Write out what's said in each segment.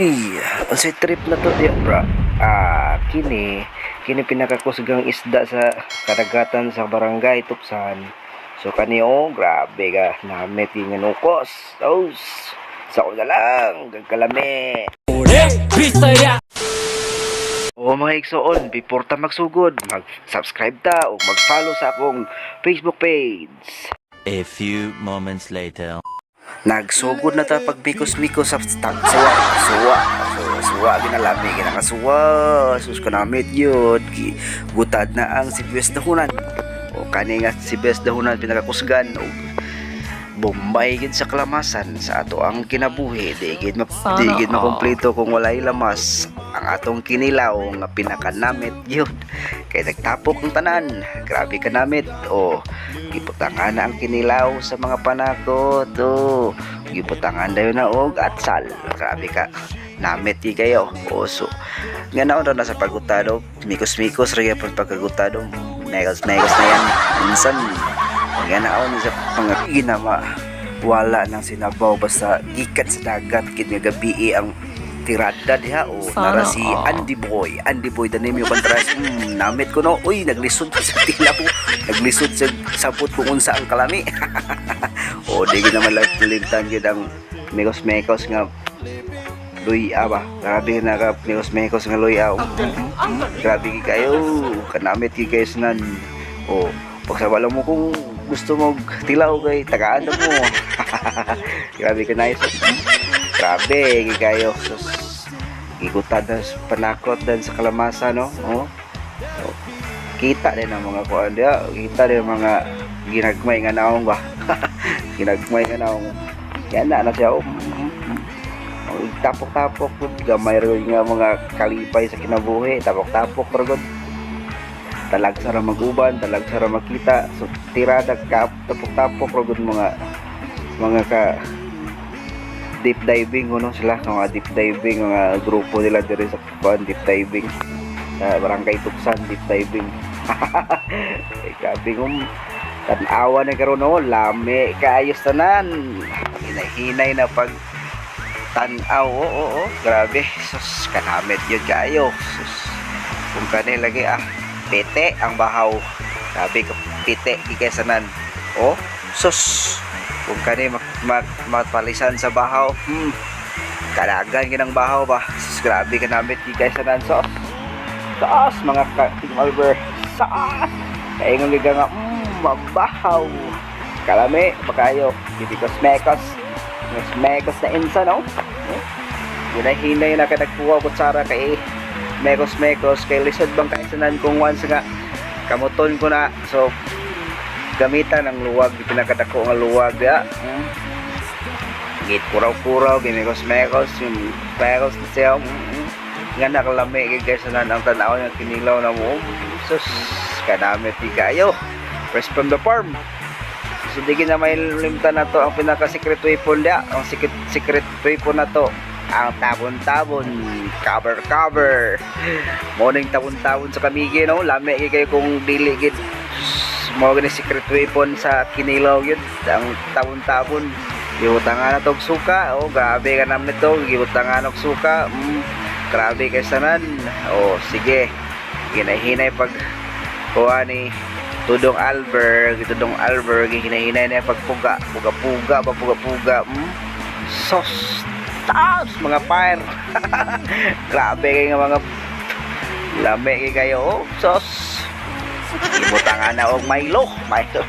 Uy, unsay trip na to diya, bra? Ah, kini kini pinakakusgang isda sa kadagatan sa barangay Tupsan. So kani oh, grabe ka, namit yung nukos. Tos, sa na lang, gagkalami. O mga igsoon, before ta magsugod, mag-subscribe ta o mag-follow sa akong Facebook page. A few moments later. Nagsugod na ta pag mikos-mikos sa stag suwa. Suwa. So, suwa ginalami ginakasuwa. Sus kanamit yun. Gi- Gutad na ang si Bes Dahunan. O kani nga si Bes Dahunan pinakakusgan. O Bombay gid sa kalamasan sa ato ang kinabuhi. Di gid map di gid makumpleto kung walay lamas ang atong kinilaw nga pinakanamit yun. Kay nagtapok ang tanan. Grabe ka namit o giputangan na ang kinilaw sa mga panakot o giputangan dayon na og atsal grabe ka namit di kayo oso. Nga naon ra na sa pagutado mikos-mikos ra gyapon pagkagutado. Megos megos na yan minsan nga naon sa mga ginama. Wala nang sinabaw basta gikat sa dagat. Kid nga gabi ang tirada diha o nara si Andy Boy. Andy Boy the name yung kontras mm, namit ko no? Uy naglisod sa tila ko naglisod sa sapot kung unsa ang kalami. O di naman lang tulintan yun ang mekos mekos nga luya ba? Grabe na ka mekos mekos nga luya o. Grabe kayo kanamit gi kayo sanan o pagsabala mo kung gusto mo tilaw kay tagaan mo? Grabe ka nice grabe gi kayo sus. Gigutan na sa panakot dan sa kalamasa no? Oh. So, kita din ang mga kuan dia kita din mga ginagmay nga naong ba? Ginagmay nga naong. Yan na na siya oh. Oh, tapok-tapok gamay ro nga mga kalipay sa kinabuhi. Tapok-tapok gud talag sa ra maguban talag sa makita. So tirada ka tapok-tapok ra gud mga mga ka deep diving ano sila mga deep diving mga grupo nila diri sa kuan deep diving. Sa barangay Tuksan deep diving. Grabe kong tanawa na karon no lami. Kaayos tanan hinay-hinay na pag tanaw oo oo oo. grabe sus kanamit yun kayo sus kung kanil lagi ah pete ang bahaw. Grabe ka pete ikasanan oh sus. Kung kani mak, mak, mapalisan sa bahaw. Hmm kalagan ginang bahaw ba? Sus grabe ka namit ikasanan so saas mga ka Albert saas kaya nga nga mm, mabahaw. Kalami pakayo bibigos mekos. Mas mekos na insa no hinay-hinay na kadagkuha kutsara kay mekos mekos kay lisod bang kaisanan kung once nga kamuton ko na so gamitan ang luwag pinakadako nga luwag ya hmm. git kuraw-kuraw ginekos mekos yung mekos na siya hmm. nga nakalami kay kaisanan ang tanaw nga kinilaw na mo sus kanamit di kayo fresh from the farm So na may limtan na to ang pinaka secret weapon dia. Ang secret secret weapon na to ang tabon-tabon, cover cover. Morning tabon-tabon sa kamigi no, lami kay kayo kung dili gid mo gani secret weapon sa kinilaw yun ang tabon-tabon. Giutangan na tog suka. Oh, grabe ka naman ito. Giutangan og suka. Mm, grabe kay sanan. Oh, sige. Ginahinay pag kuha ni Tudong Alberg, Tudong Alberg, hinahinay na pagpuga, puga-puga, papuga-puga, mm? sos, taos, mga fire. Grabe kayo mga lami kayo oh, sos. Ibutangan na og Milo, Milo,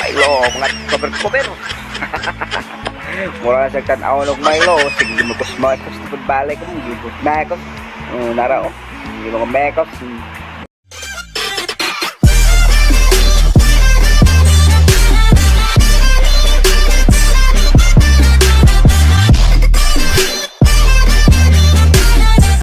Milo, mga cover-cover. Mura na sa tanaw og Milo, sige mo kus mo kus balik mo, gibot mekos. Uh, nara oh, yung mga mekos,